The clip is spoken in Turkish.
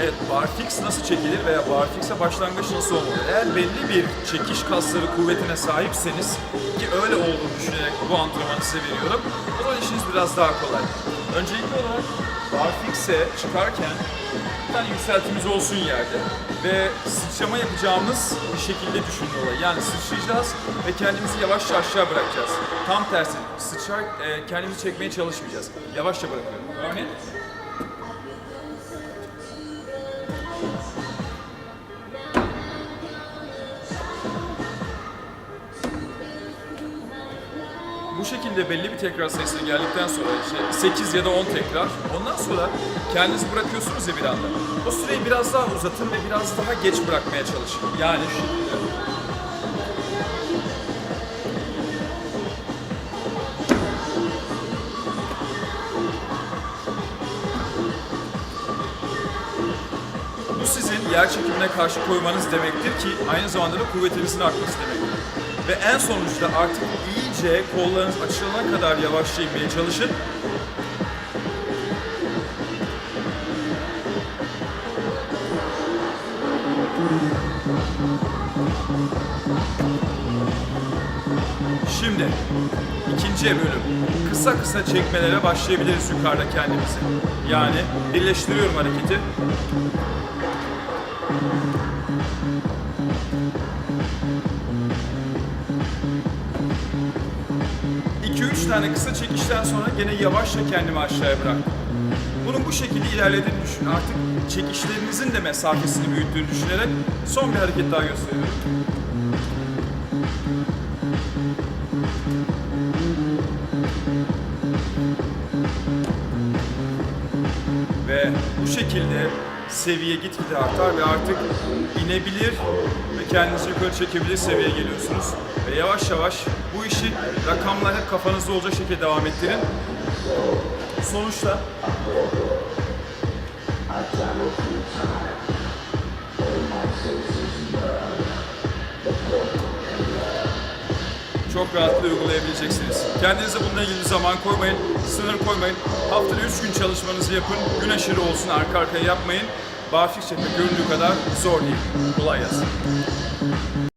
Evet, barfix nasıl çekilir veya barfix'e başlangıç nasıl olmalı? Eğer belli bir çekiş kasları kuvvetine sahipseniz ki öyle olduğunu düşünerek bu antrenmanı size veriyorum. O zaman işiniz biraz daha kolay. Öncelikli olarak barfix'e çıkarken bir tane yükseltimiz olsun yerde ve sıçrama yapacağımız bir şekilde düşünün olayı. Yani sıçrayacağız ve kendimizi yavaşça aşağı bırakacağız. Tam tersi sıçrar e, kendimizi çekmeye çalışmayacağız. Yavaşça bırakıyorum. Örneğin bu şekilde belli bir tekrar sayısına geldikten sonra işte 8 ya da 10 tekrar ondan sonra kendinizi bırakıyorsunuz ya bir anda. O süreyi biraz daha uzatın ve biraz daha geç bırakmaya çalışın. Yani şu. Bu sizin yer çekimine karşı koymanız demektir ki aynı zamanda da kuvvetinizin artması demektir. Ve en sonuçta artık iyice kollarınız açılana kadar yavaşça inmeye çalışın. Şimdi ikinci bölüm. Kısa kısa çekmelere başlayabiliriz yukarıda kendimizi. Yani birleştiriyorum hareketi. 2-3 tane kısa çekişten sonra gene yavaşça kendimi aşağıya bıraktım. Bunun bu şekilde ilerlediğini düşün. Artık çekişlerinizin de mesafesini büyüttüğünü düşünerek son bir hareket daha gösteriyorum. Ve bu şekilde seviye gitgide artar ve artık inebilir ve kendinizi yukarı çekebilir seviyeye geliyorsunuz. Ve yavaş yavaş bu işi rakamlar hep kafanızda olacak şekilde devam ettirin. Sonuçta çok rahatlıkla uygulayabileceksiniz. Kendinize bununla ilgili zaman koymayın, sınır koymayın. Haftada 3 gün çalışmanızı yapın. Gün aşırı olsun, arka arkaya yapmayın. Bahşişçe'de göründüğü kadar zor değil. Kolay gelsin.